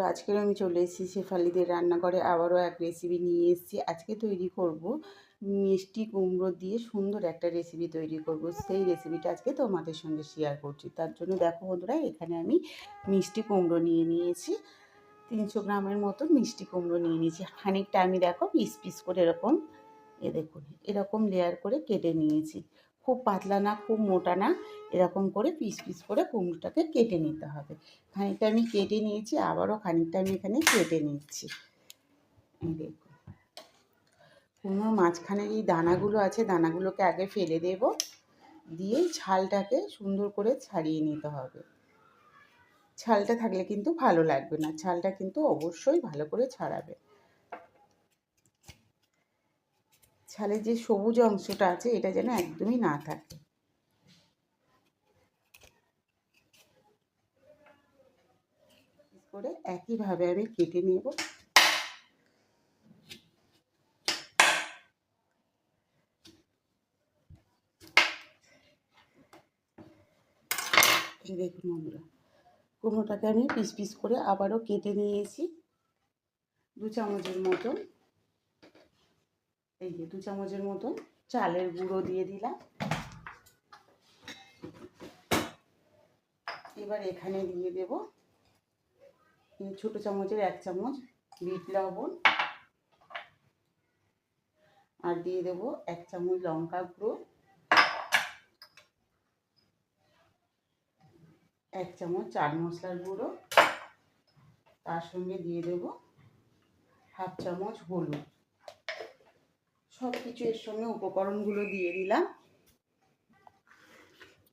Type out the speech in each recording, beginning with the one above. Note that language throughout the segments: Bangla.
বন্ধুরা আজকের আমি চলে এসেছি শেফালিদের রান্নাঘরে। আবারও এক রেসিপি নিয়ে এসেছি। আজকে তৈরি করব মিষ্টি কুমড়ো দিয়ে সুন্দর একটা রেসিপি তৈরি করব। সেই রেসিপিটা আজকে তোমাদের সঙ্গে শেয়ার করছি। তার জন্য দেখো বন্ধুরা, এখানে আমি মিষ্টি কুমড়ো নিয়ে নিয়েছি। তিনশো গ্রামের মতো মিষ্টি কুমড়ো নিয়ে নিয়েছি। খানিকটা আমি দেখো পিস পিস করে এরকম, এ দেখুন, এরকম লেয়ার করে কেটে নিয়েছি। খুব পাতলা না, খুব মোটা না, এরকম করে পিস পিস করে কুমড়োটাকে কেটে নিতে হবে। খানিকটা আমি কেটে নিয়েছি, আবারও খানিকটা আমি এখানে কেটে নিচ্ছি। দেখুন কুমড়োর মাঝখানের এই দানাগুলো আছে, দানাগুলোকে আগে ফেলে দেব। দিয়ে ছালটাকে সুন্দর করে ছাড়িয়ে নিতে হবে। ছালটা থাকলে কিন্তু ভালো লাগবে না, ছালটা কিন্তু অবশ্যই ভালো করে ছাড়াবে। ছালের যে সবুজ অংশটা আছে, এটা যেন একদমই না থাকে। করে একইভাবে আমি কেটে নেব। দেখুন আমরা কুমড়োটাকে আমি পিস পিস করে আবারও কেটে নিয়েছি, দু চামচের মতন। এই যে দু চামচের মতন চালের গুঁড়ো দিয়ে দিলাম। এবার এখানে দিয়ে দেব ছোট চামচের এক চামচ বিট লবণ। আর দিয়ে দেব এক চামচ লঙ্কা গুঁড়ো। এক চামচ চাট মশলার গুঁড়ো। তার সঙ্গে দিয়ে দেব হাফ চামচ হলুদ। সব কিছু এর সঙ্গে উপকরণগুলো দিয়ে দিলাম।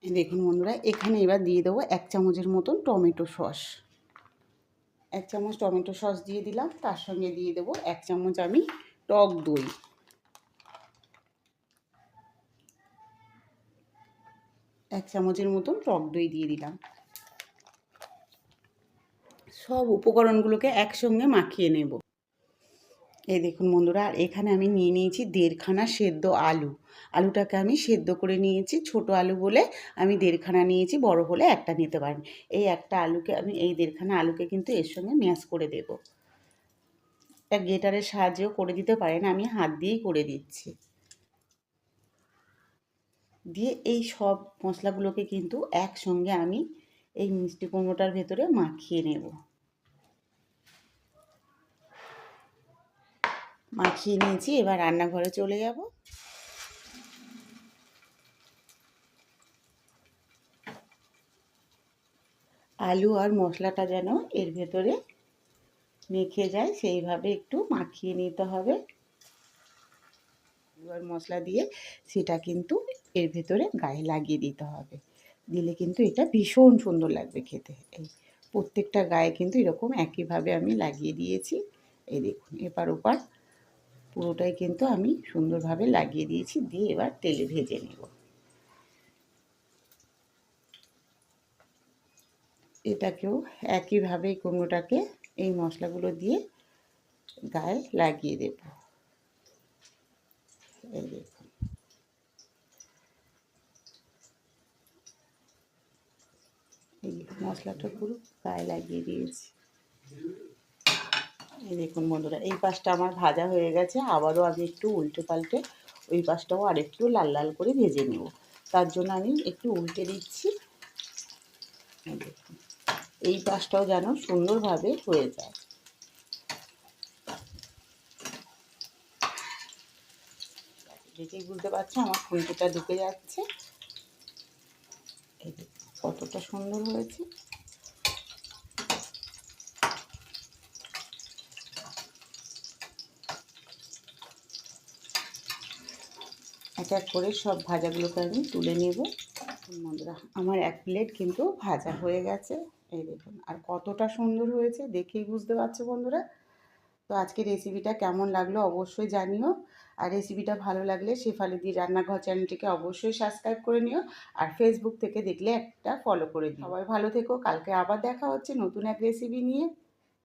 দেখুন বন্ধুরা, এখানে এবার দিয়ে দেবো এক চামচের মতন টমেটো সস। এক চামচ টমেটো সস দিয়ে দিলাম, তার সঙ্গে দিয়ে দেবো এক চামচ আমি টক দই। এক চামচের মতন টক দই দিয়ে দিলাম। সব উপকরণগুলোকে একসঙ্গে মাখিয়ে নেব। এই দেখুন বন্ধুরা আর এখানে আমি নিয়ে নিয়েছি দেড়খানা সেদ্ধ আলু। আলুটাকে আমি সেদ্ধ করে নিয়েছি, ছোট আলু বলে আমি দেড়খানা নিয়েছি, বড় হলে একটা নিতে পারেন। এই একটা আলুকে আমি, এই দেড়খানা আলুকে কিন্তু এর সঙ্গে ম্যাশ করে দেব। একটা গেটারের সাহায্যেও করে দিতে পারেন, আমি হাত দিয়েই করে দিচ্ছি। দিয়ে এই সব মশলাগুলোকে কিন্তু একসঙ্গে আমি এই মিষ্টি কুমড়োটার ভেতরে মাখিয়ে নেব। মাখিয়ে নিয়েছি, এবার রান্নাঘরে চলে যাব। আলু আর মশলাটা যেন এর ভেতরে মেখে যায়, সেইভাবে একটু মাখিয়ে নিতে হবে। আলু আর মশলা দিয়ে সেটা কিন্তু এর ভেতরে গায়ে লাগিয়ে দিতে হবে। দিলে কিন্তু এটা ভীষণ সুন্দর লাগবে খেতে। এই প্রত্যেকটা গায়ে কিন্তু এরকম একইভাবে আমি লাগিয়ে দিয়েছি। এই দেখুন, এপার ওপার পুরোটাই কিন্তু আমি সুন্দরভাবে লাগিয়ে দিয়েছি, দিয়ে এবার তেলে ভেজে নেব। এটাকেও একইভাবে কুমড়োটাকে এই মশলাগুলো দিয়ে গায়ে লাগিয়ে দেব। এই মশলাটা পুরো গায়ে লাগিয়ে দিয়েছি। দেখুন বন্ধুরা, এই পাশটা আমার ভাজা হয়ে গেছে, আবারও আমি একটু উল্টে পাল্টে ওই পাশটাও আর একটু লাল লাল করে ভেজে নেব। তার জন্য আমি একটু উল্টে দিচ্ছি। এই পাশটাও যেন সুন্দরভাবে হয়ে যায়। দেখেই বুঝতে পারছি, আমার খুঁটিটা ঢুকে যাচ্ছে। কতটা সুন্দর হয়েছে। এক এক করে সব ভাজাগুলোকে আমি তুলে নেব। বন্ধুরা, আমার এক প্লেট কিন্তু ভাজা হয়ে গেছে। এই দেখুন, আর কতটা সুন্দর হয়েছে দেখেই বুঝতে পারছ বন্ধুরা? তো আজকে রেসিপিটা কেমন লাগল অবশ্যই জানিও। আর রেসিপিটা ভালো লাগলে শেফালিদি রান্নাঘর চ্যানেলটিকে অবশ্যই সাবস্ক্রাইব করে নিও। আর ফেসবুক থেকে দেখলে একটা ফলো করে দিও। সবাই ভালো থেকো, কালকে আবার দেখা হচ্ছে নতুন এক রেসিপি নিয়ে।